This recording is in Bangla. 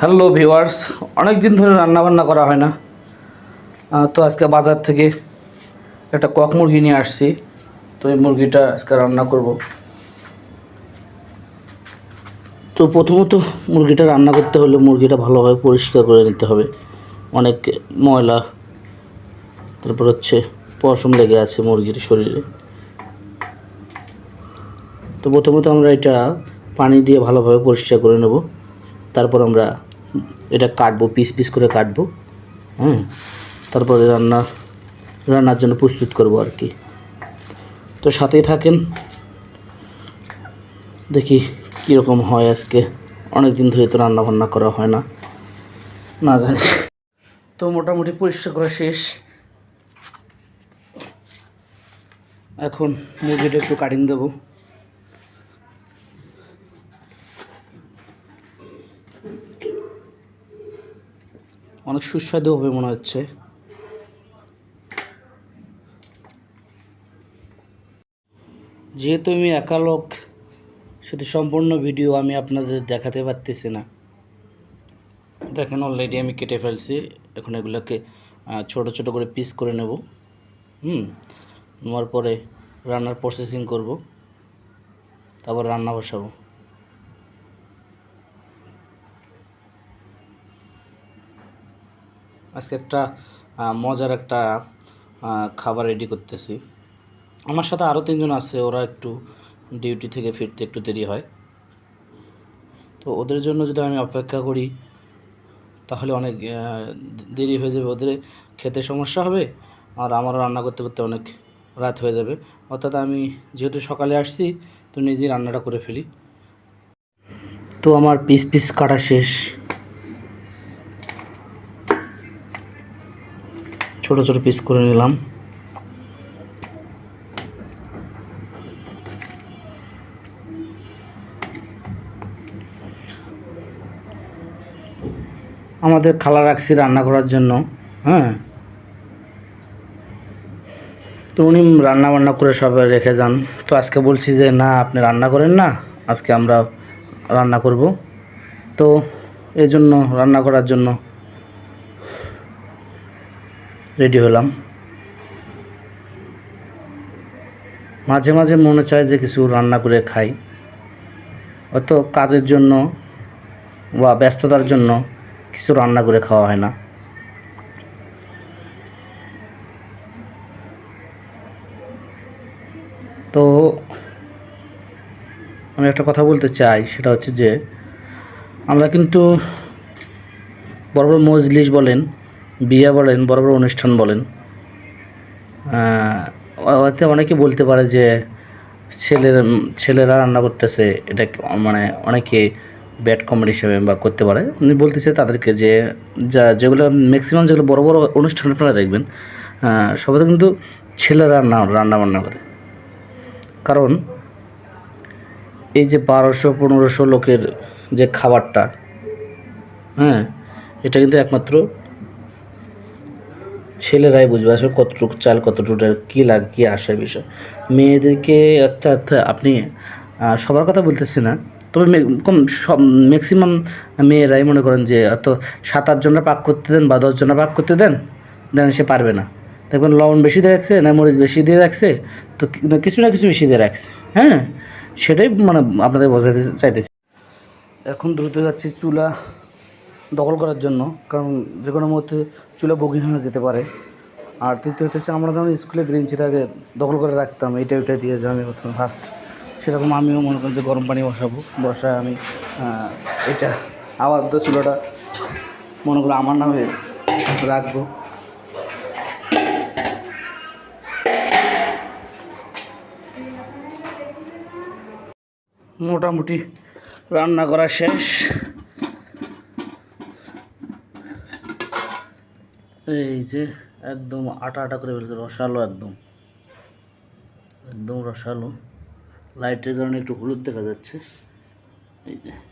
হ্যালো ভিউয়ার্স অনেক দিন ধরে রান্না বান্না করা হয় না। তো আজকে বাজার থেকে একটা কক মুরগি নিয়ে আসছি। তো এই মুরগিটা আজকে রান্না করব। তো প্রথমত মুরগিটা রান্না করতে হলে মুরগিটা ভালোভাবে পরিষ্কার করে নিতে হবে। অনেক ময়লা, তারপর হচ্ছে পশম লেগে আছে মুরগির শরীরে। তো প্রথমত আমরা এটা পানি দিয়ে ভালোভাবে পরিষ্কার করে নেব। তারপর আমরা এটা কাটবো পিস পিস করে কাটবো হ্যাঁ তারপরে রান্না, রান্নার জন্য প্রস্তুত করব আর কি। তো সাথেই থাকেন। দেখি কীরকম হয় আজকে। অনেক দিন ধরে তো রান্না বান্না করা হয় না। না জানি। তো মোটামুটি পরিষ্কার করা শেষ। এখন মুরগিটা একটু কাটিং দেবো। অনেক সুস্বাদু হবে মনে হচ্ছে। যেহেতু আমি একা লোক, শুধু সম্পূর্ণ ভিডিও আমি আপনাদের দেখাতে পারতেছি না। দেখেন অলরেডি আমি কেটে ফেলছি। এখন এগুলোকে ছোট ছোট করে পিস করে নেব। হুম, নেওয়ার পরে রান্নার প্রসেসিং করব। তারপর রান্না বসাবো। আজকে একটা মজার একটা খাবার রেডি করতেছি। আমার সাথে আরও তিনজন আছে, ওরা একটু ডিউটি থেকে ফিরতে একটু দেরি হয়। তো ওদের জন্য যদি আমি অপেক্ষা করি, তাহলে অনেক দেরি হয়ে যাবে। ওদের খেতে সমস্যা হবে, আর আমারও রান্না করতে করতে অনেক রাত হয়ে যাবে। অর্থাৎ আমি যেহেতু সকালে আসছি, তো নিজেই রান্নাটা করে ফেলি। তো আমার পিস পিস কাটা শেষ। ছোট ছোট পিস করে নিলাম। আমাদের খালা রাখছি রান্না করার জন্য হ্যাঁ? তো উনি রান্না বান্না করে সব রেখে যান। তো আজকে বলছি যে, না, আপনি রান্না করেন না, আজকে আমরা রান্না করব। তো এই জন্য রান্না করার জন্য রেডি হলাম। মাঝে মাঝে মনে চায় যে কিছু রান্না করে খাই। হয়তো কাজের জন্য বা ব্যস্ততার জন্য কিছু রান্না করে খাওয়া হয় না। তো আমি একটা কথা বলতে চাই, সেটা হচ্ছে যে আমরা কিন্তু বড় বড় মজলিস বলেন বিয়ে বলেন বড় বড় অনুষ্ঠান বলেন আহ, ওতে অনেকে বলতে পারে যে ছেলের ছেলেরা রান্না করতেছে এটা মানে অনেকে ব্যাড কমেডি হিসেবে বা করতে পারে। আমি বলতেছে তাদেরকে যে যা যেগুলো ম্যাক্সিমাম যেগুলো বড় বড় অনুষ্ঠান আপনারা দেখবেন সবাই কিন্তু ছেলেরা রান্না রান্না বান্না করে। কারণ এই যে বারোশো পনেরোশো লোকের যে খাবারটা হ্যাঁ এটা কিন্তু একমাত্র ছেলেরাই বুঝবে আসলে কতটুকু চাল, কতটুকু কী লাগে, কী আসার বিষয়। মেয়েদেরকে অর্থাৎ আপনি সবার কথা বলতেছি না, তবে কম, সব ম্যাক্সিমাম মেয়েরাই মনে করেন যে, অত সাত আটজনরা পাক করতে দেন বা দশজনের পাক করতে দেন দেন সে পারবে না। দেখবেন লবণ বেশি দিয়ে রাখছে, না মরিচ বেশি দিয়ে রাখছে, তো কিছু না কিছু বেশি দিয়ে রাখছে হ্যাঁ? সেটাই মানে আপনাদের বোঝাতে চাইতেছি। এখন দ্রুত যাচ্ছি চুলা দখল করার জন্য, কারণ যে কোনো মুহূর্তে চুলা বগি হয়ে যেতে পারে। আর তৃতীয় হচ্ছে আমরা যেমন স্কুলে বেঞ্চিতে আগে দখল করে রাখতাম, এইটা ওইটা দিয়ে যে আমি প্রথমে ফার্স্ট সেরকম আমিও মনে করি যে গরম পানি বসাবো, বসায় আমি এটা আবার তো চুলাটা মনে করো আমার নামে রাখব। মোটামুটি রান্না করা শেষ। এই যে একদম আটা আটা করে ফেলছে, রসালো একদম। একদম রসালো। লাইটের কারণে একটু হলুদ দেখা যাচ্ছে। এই যে।